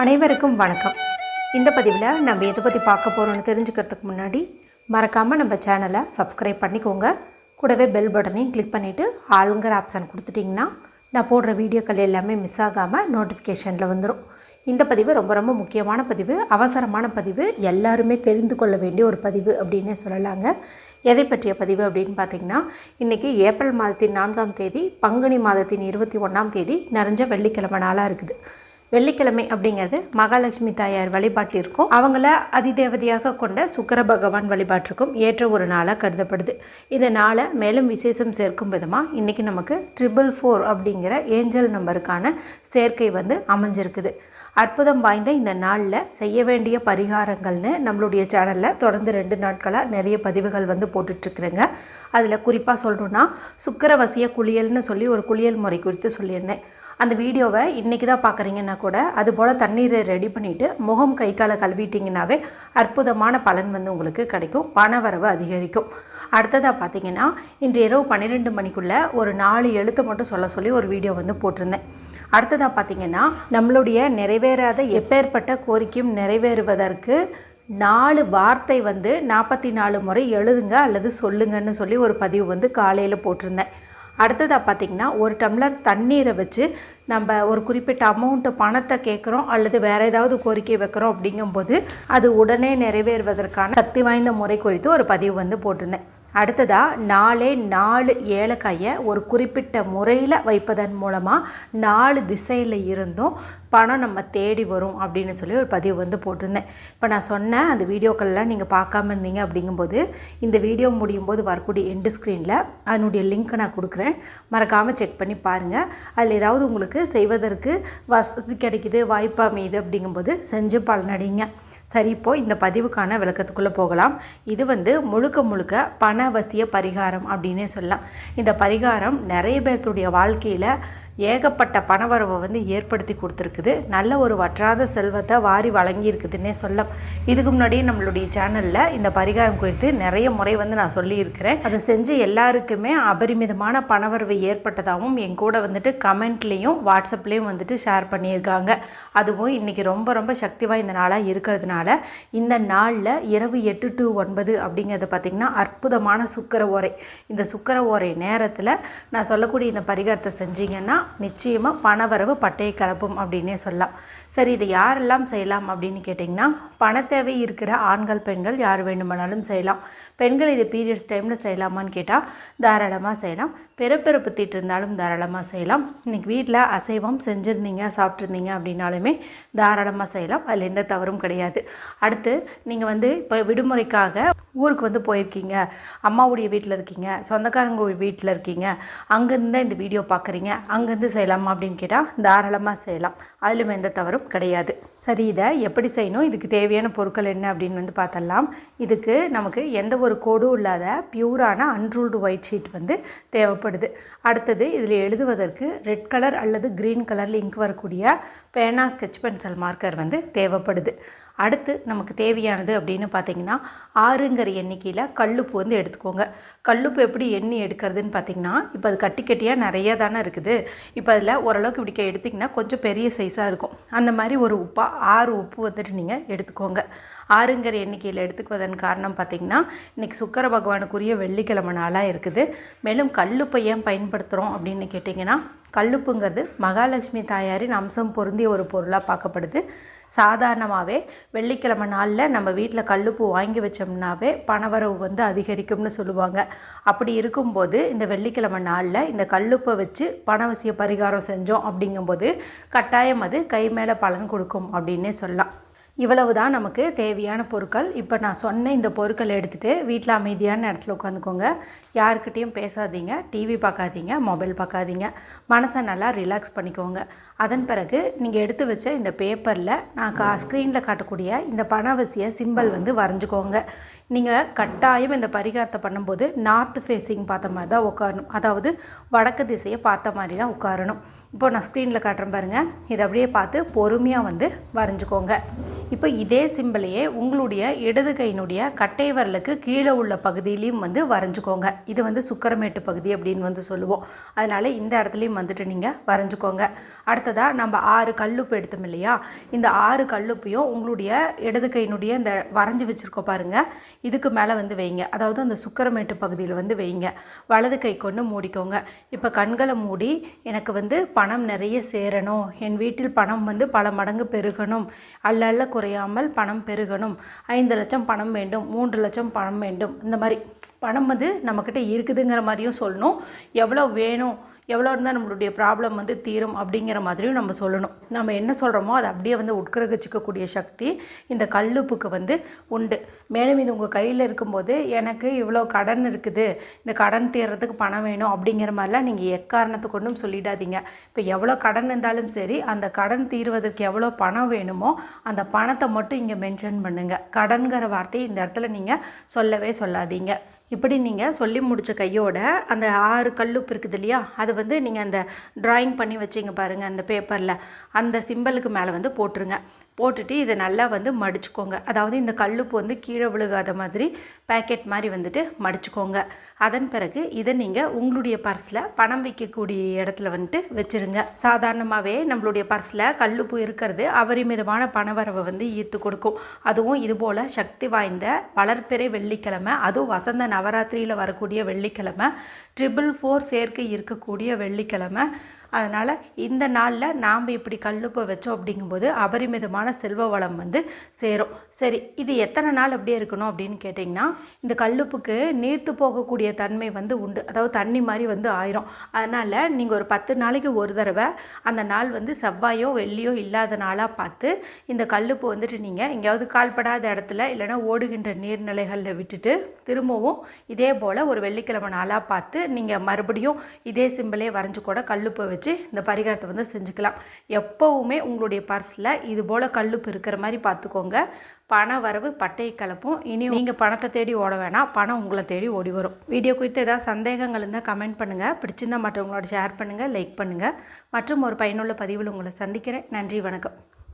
அனைவருக்கும் வணக்கம். இந்த பதிவில் நம்ம எதை பற்றி பார்க்க போகிறோம்னு தெரிஞ்சுக்கிறதுக்கு முன்னாடி மறக்காமல் நம்ம சேனலை சப்ஸ்கிரைப் பண்ணிக்கோங்க. கூடவே பெல் பட்டனையும் கிளிக் பண்ணிவிட்டு ஆளுங்கிற ஆப்ஷன் கொடுத்துட்டிங்கன்னா நான் போடுற வீடியோக்கள் எல்லாமே மிஸ் ஆகாமல் நோட்டிஃபிகேஷனில் வந்துடும் இந்த பதிவு ரொம்ப ரொம்ப முக்கியமான பதிவு. அவசரமான பதிவு. எல்லாருமே தெரிந்து கொள்ள வேண்டிய ஒரு பதிவு அப்படின்னே சொல்லலாங்க. எதை பற்றிய பதிவு அப்படின்னு பார்த்தீங்கன்னா இன்றைக்கி ஏப்ரல் மாதத்தின் நான்காம் தேதி பங்குனி மாதத்தின் இருபத்தி ஒன்றாம் தேதி நிறைஞ்ச வெள்ளிக்கிழமை நாளாக இருக்குது. வெள்ளிக்கிழமை அப்படிங்கிறது மகாலட்சுமி தாயார் வழிபாட்டிற்கும் அவங்கள அதிதேவதையாக கொண்ட சுக்கர பகவான் வழிபாட்டிற்கும் ஏற்ற ஒரு நாளாக கருதப்படுது. இந்த நாளை மேலும் விசேஷம் சேர்க்கும் விதமாக இன்றைக்கி நமக்கு ட்ரிபிள் ஃபோர் அப்படிங்கிற ஏஞ்சல் நம்பருக்கான சேர்க்கை வந்து அமைஞ்சிருக்குது. அற்புதம் வாய்ந்த இந்த நாளில் செய்ய வேண்டிய பரிகாரங்கள்னு நம்மளுடைய சேனலில் தொடர்ந்து ரெண்டு நாட்களாக நிறைய பதிவுகள் வந்து போட்டுட்ருக்குறேங்க. அதில் குறிப்பாக சொல்லணுன்னா சுக்கரவசிய குளியல்னு சொல்லி ஒரு குளியல் முறை குறித்து சொல்லியிருந்தேன். அந்த வீடியோவை இன்றைக்கி தான் பார்க்குறீங்கன்னா கூட அதுபோல் தண்ணீரை ரெடி பண்ணிவிட்டு முகம் கை காலை கழுவிட்டிங்கனாவே அற்புதமான பலன் வந்து உங்களுக்கு கிடைக்கும். பண வரவு அதிகரிக்கும். அடுத்ததாக பார்த்தீங்கன்னா இன்று இரவு பன்னிரெண்டு மணிக்குள்ளே ஒரு நாலு எழுத்தை மட்டும் சொல்ல சொல்லி ஒரு வீடியோ வந்து போட்டிருந்தேன். அடுத்ததாக பார்த்தீங்கன்னா நம்மளுடைய நிறைவேறாத எப்பேற்பட்ட கோரிக்கையும் நிறைவேறுவதற்கு நாலு வார்த்தை வந்து நாற்பத்தி நாலு முறை எழுதுங்க அல்லது சொல்லுங்கன்னு சொல்லி ஒரு பதிவு வந்து காலையில் போட்டிருந்தேன். அடுத்ததாக பார்த்திங்கன்னா ஒரு டம்ளர் தண்ணீரை வச்சு நம்ம ஒரு குறிப்பிட்ட அமௌண்ட்டு பணத்தை கேட்குறோம் அல்லது வேறு ஏதாவது கோரிக்கை வைக்கிறோம் அப்படிங்கும்போது அது உடனே நிறைவேறுவதற்கான சக்தி வாய்ந்த முறை குறித்து ஒரு பதிவு வந்து போட்டிருந்தேன். அடுத்ததாக நாலே நாலு ஏலக்காயை ஒரு குறிப்பிட்ட முறையில் வைப்பதன் மூலமாக நாலு திசையில் இருந்தும் பணம் நம்ம தேடி வரும் அப்படின்னு சொல்லி ஒரு பதிவு வந்து போட்டிருந்தேன். இப்போ நான் சொன்னேன் அந்த வீடியோக்கள்லாம் நீங்கள் பார்க்காம இருந்தீங்க அப்படிங்கும்போது இந்த வீடியோ முடியும் போது வரக்கூடிய எண்டு ஸ்க்ரீனில் அதனுடைய லிங்க்கை நான் கொடுக்குறேன். மறக்காமல் செக் பண்ணி பாருங்கள் அதில் ஏதாவது உங்களுக்கு செய்வதற்கு வசதி கிடைக்குது வாய்ப்பு அமையுது அப்படிங்கும்போது செஞ்சு பலனடைங்க. சரி இப்போது இந்த பதிவுக்கான விளக்கத்துக்குள்ளே போகலாம். இது வந்து முழுக்க முழுக்க பணவசிய பரிகாரம் அப்படின்னே சொல்லலாம். இந்த பரிகாரம் நிறைய பேர்த்துடைய வாழ்க்கையில் ஏகப்பட்ட பணவரவை வந்து ஏற்படுத்தி கொடுத்துருக்குது. நல்ல ஒரு வற்றாத செல்வத்தை வாரி வழங்கியிருக்குதுன்னே சொல்ல இதுக்கு முன்னாடியே நம்மளுடைய சேனலில் இந்த பரிகாரம் குறித்து நிறைய முறை வந்து நான் சொல்லியிருக்கிறேன். அதை செஞ்சு எல்லாருக்குமே அபரிமிதமான பணவரவு ஏற்பட்டதாகவும் என் கூட வந்துட்டு கமெண்ட்லேயும் வாட்ஸ்அப்லேயும் வந்துட்டு ஷேர் பண்ணியிருக்காங்க. அதுவும் இன்றைக்கி ரொம்ப ரொம்ப சக்தி வாய்ந்த நாளாக இருக்கிறதுனால இந்த நாளில் இரவு எட்டு டு ஒன்பது அப்படிங்கிறத பார்த்திங்கன்னா அற்புதமான சுக்கர ஓரை. இந்த சுக்கர ஓரை நேரத்தில் நான் சொல்லக்கூடிய இந்த பரிகாரத்தை செஞ்சீங்கன்னா நிச்சயமாக பணவரவு பட்டையை கலப்பும் அப்படின்னே சொல்லலாம். சரி இதை யாரெல்லாம் செய்யலாம் அப்படின்னு கேட்டிங்கன்னா பணத்தேவை இருக்கிற ஆண்கள் பெண்கள் யார் வேண்டுமானாலும் செய்யலாம். பெண்கள் இது பீரியட்ஸ் டைமில் செய்யலாமான்னு கேட்டால் தாராளமாக செய்யலாம். பிறப்பிறப்பு தீட்டு இருந்தாலும் தாராளமாக செய்யலாம். இன்றைக்கி வீட்டில் அசைவம் செஞ்சுருந்தீங்க சாப்பிட்ருந்தீங்க அப்படின்னாலுமே தாராளமாக செய்யலாம். அதில் எந்த தவறும் கிடையாது. அடுத்து நீங்கள் வந்து இப்போ விடுமுறைக்காக ஊருக்கு வந்து போயிருக்கீங்க. அம்மாவுடைய வீட்டில் இருக்கீங்க சொந்தக்காரங்க வீட்டில் இருக்கீங்க. அங்கேருந்து தான் இந்த வீடியோ பார்க்குறீங்க. அங்கேருந்து செய்யலாமா அப்படின்னு கேட்டால் தாராளமாக செய்யலாம். அதிலும் எந்த தவறும் கிடையாது. சரி இதை எப்படி செய்யணும்? இதுக்கு தேவையான பொருட்கள் என்ன அப்படின்னு வந்து பார்த்தலாம் இதுக்கு நமக்கு எந்த ஒரு கோடும் இல்லாத பியூரான அன்ரூல்டு ஒயிட் ஷீட் வந்து தேவைப்படும். தேவைப்படுது. அடுத்தது இதில் எழுதுவதற்கு ரெட் கலர் அல்லது க்ரீன் கலரில் இங்க் வரக்கூடிய பேனா ஸ்கெச் பென்சில் மார்க்கர் வந்து தேவைப்படுது. அடுத்து நமக்கு தேவையானது அப்படின்னு பார்த்தீங்கன்னா ஆறுங்கிற எண்ணிக்கையில் கல்லுப்பு வந்து எடுத்துக்கோங்க. கல்லுப்பு எப்படி எண்ணி எடுக்கிறதுன்னு பார்த்தீங்கன்னா இப்போ அது கட்டி கட்டியாக நிறைய தானே இருக்குது. இப்போ அதில் ஓரளவுக்கு இப்படி எடுத்திங்கன்னா கொஞ்சம் பெரிய சைஸாக இருக்கும். அந்த மாதிரி ஒரு உப்பாக ஆறு உப்பு வந்துட்டு நீங்கள் எடுத்துக்கோங்க. ஆறுங்கிற எண்ணிக்கையில் எடுத்துக்குவதன் காரணம் பார்த்திங்கன்னா இன்றைக்கி சுக்கர பகவானுக்குரிய வெள்ளிக்கிழமை நாளாக இருக்குது. மேலும் கல்லுப்பை ஏன் பயன்படுத்துகிறோம் அப்படின்னு கேட்டிங்கன்னா கல்லுப்புங்கிறது மகாலட்சுமி தாயாரின் அம்சம் பொருந்திய ஒரு பொருளாக பார்க்கப்படுது. சாதாரணமாகவே வெள்ளிக்கிழமை நாளில் நம்ம வீட்டில் கல்லுப்பு வாங்கி வச்சோம்னாவே பணவரவு வந்து அதிகரிக்கும்னு சொல்லுவாங்க. அப்படி இருக்கும்போது இந்த வெள்ளிக்கிழமை நாளில் இந்த கல்லுப்பை வச்சு பணவசிய பரிகாரம் செஞ்சோம் அப்படிங்கும்போது கட்டாயம் அது கை மேலே பலன் கொடுக்கும் அப்படின்னே சொல்லலாம். இவ்வளவு தான் நமக்கு தேவையான பொருட்கள். இப்போ நான் சொன்ன இந்த பொருட்களை எடுத்துகிட்டு வீட்டில் அமைதியான இடத்துல உட்காந்துக்கோங்க. யாருக்கிட்டேயும் பேசாதீங்க. டிவி பார்க்காதீங்க. மொபைல் பார்க்காதீங்க. மனசை நல்லா ரிலாக்ஸ் பண்ணிக்கோங்க. அதன் பிறகு நீங்கள் எடுத்து வச்ச இந்த பேப்பரில் நான் கா ஸ்க்ரீனில் காட்டக்கூடிய இந்த பணவசிய சிம்பல் வந்து வரைஞ்சிக்கோங்க. நீங்கள் கட்டாயம் இந்த பரிகாரத்தை பண்ணும்போது நார்த் ஃபேஸிங் பார்த்த மாதிரி தான் உட்காரணும். அதாவது வடக்கு திசையை பார்த்த மாதிரி தான் உட்காரணும். இப்போ நான் ஸ்க்ரீனில் காட்டுறேன் பாருங்கள் இதை அப்படியே பார்த்து பொறுமையாக வந்து வரைஞ்சிக்கோங்க. இப்போ இதே சிம்பிளையே உங்களுடைய இடது கையினுடைய கட்டை விரலுக்கு கீழே உள்ள பகுதியிலையும் வந்து வரைஞ்சிக்கோங்க. இது வந்து சுக்கரமேட்டு பகுதி அப்படின்னு வந்து சொல்லுவோம். அதனால் இந்த இடத்துலையும் வந்துட்டு நீங்கள் வரைஞ்சிக்கோங்க. அடுத்ததாக நம்ம ஆறு கல்லுப்பு எடுத்தோம் இல்லையா? இந்த ஆறு கல்லுப்பையும் உங்களுடைய இடது கையினுடைய இந்த வரைஞ்சி வச்சுருக்கோம் பாருங்கள் இதுக்கு மேலே வந்து வைங்க. அதாவது அந்த சுக்கரமேட்டு பகுதியில் வந்து வைங்க. வலது கை கொண்டு மூடிக்கோங்க. இப்போ கண்களை மூடி எனக்கு வந்து பணம் நிறைய சேரணும். என் வீட்டில் பணம் வந்து பல மடங்கு பெருகணும். அல்ல அல்ல குறையாமல் பணம் பெருகணும். ஐந்து லட்சம் பணம் வேண்டும். மூன்று லட்சம் பணம் வேண்டும். இந்த மாதிரி பணம் வந்து நம்மக்கிட்ட இருக்குதுங்கிற மாதிரியும் சொல்லணும். எவ்வளோ வேணும்? எவ்வளோ இருந்தால் நம்மளுடைய ப்ராப்ளம் வந்து தீரும் அப்படிங்கிற மாதிரியும் நம்ம சொல்லணும். நம்ம என்ன சொல்கிறோமோ அதை அப்படியே வந்து உட்கிரகிச்சிக்கக்கூடிய சக்தி இந்த கல்லுப்புக்கு வந்து உண்டு. மேலும் இது உங்கள் கையில் இருக்கும்போது எனக்கு இவ்வளோ கடன் இருக்குது. இந்த கடன் தீர்றதுக்கு பணம் வேணும் அப்படிங்கிற மாதிரிலாம் நீங்கள் எக்காரணத்தை கொண்டும் சொல்லிடாதீங்க. இப்போ எவ்வளோ கடன் இருந்தாலும் சரி அந்த கடன் தீர்வதற்கு எவ்வளோ பணம் வேணுமோ அந்த பணத்தை மட்டும் இங்கே மென்ஷன் பண்ணுங்கள் கடன்கிற வார்த்தையை இந்த இடத்துல நீங்கள் சொல்லவே சொல்லாதீங்க. இப்படி நீங்கள் சொல்லி முடித்த கையோட அந்த ஆறு கல்லுப்பு இருக்குது இல்லையா? அது வந்து நீங்கள் அந்த ட்ராயிங் பண்ணி வச்சிங்க பாருங்கள் அந்த பேப்பரில் அந்த சிம்பலுக்கு மேலே வந்து போட்டுருங்க. போட்டுட்டு இதை நல்லா வந்து மடிச்சுக்கோங்க. அதாவது இந்த கல்லுப்பு வந்து கீழே விழுகாத மாதிரி பேக்கெட் மாதிரி வந்துட்டு மடிச்சுக்கோங்க. அதன் பிறகு இதை நீங்கள் உங்களுடைய பர்ஸில் பணம் வைக்கக்கூடிய இடத்துல வந்துட்டு வச்சுருங்க. சாதாரணமாகவே நம்மளுடைய பர்ஸில் கல்லுப்பு இருக்கிறது அபரிமிதமான பணவரவை வந்து ஈர்த்து கொடுக்கும். அதுவும் இதுபோல் சக்தி வாய்ந்த வளர்ப்பிறை வெள்ளிக்கிழமை அதுவும் வசந்த நவராத்திரியில் வரக்கூடிய வெள்ளிக்கிழமை ட்ரிபிள் ஃபோர் சேர்க்கை இருக்கக்கூடிய வெள்ளிக்கிழமை அதனால் இந்த நாளில் நாம் இப்படி கல்லுப்பை வச்சோம் அப்படிங்கும்போது அபரிமிதமான செல்வ வளம் வந்து சேரும். சரி இது எத்தனை நாள் அப்படியே இருக்கணும் அப்படின்னு கேட்டிங்கன்னா இந்த கல்லுப்புக்கு நீர்த்து போகக்கூடிய தன்மை வந்து உண்டு. அதாவது தண்ணி மாதிரி வந்து ஆயிரும். அதனால் நீங்கள் ஒரு பத்து நாளைக்கு ஒரு தடவை அந்த நாள் வந்து செவ்வாயோ வெள்ளியோ இல்லாத நாளாக பார்த்து இந்த கல்லுப்பு வந்துட்டு நீங்கள் எங்கேயாவது கால்படாத இடத்துல இல்லைன்னா ஓடுகின்ற நீர்நிலைகளில் விட்டுட்டு திரும்பவும் இதே போல் ஒரு வெள்ளிக்கிழமை நாளாக பார்த்து நீங்கள் மறுபடியும் இதே சிம்பிளே வரைஞ்சி கூட கல்லுப்பை வச்சு இந்த பரிகாரத்தை வந்து செஞ்சுக்கலாம். எப்போவுமே உங்களுடைய பர்ஸில் இது போல் கல்லுப்பு இருக்கிற மாதிரி பார்த்துக்கோங்க. பண வரவு பட்டை கலப்பும். இனி நீங்கள் பணத்தை தேடி ஓட வேணாம். பணம் உங்களை தேடி ஓடி வரும். வீடியோ குறித்து ஏதாவது சந்தேகங்கள் இருந்தால் கமெண்ட் பண்ணுங்கள் பிடிச்சிருந்தால் மற்றவங்களோட ஷேர் பண்ணுங்கள் லைக் பண்ணுங்கள் மற்றும் ஒரு பயனுள்ள பதிவில் உங்களை சந்திக்கிறேன். நன்றி வணக்கம்.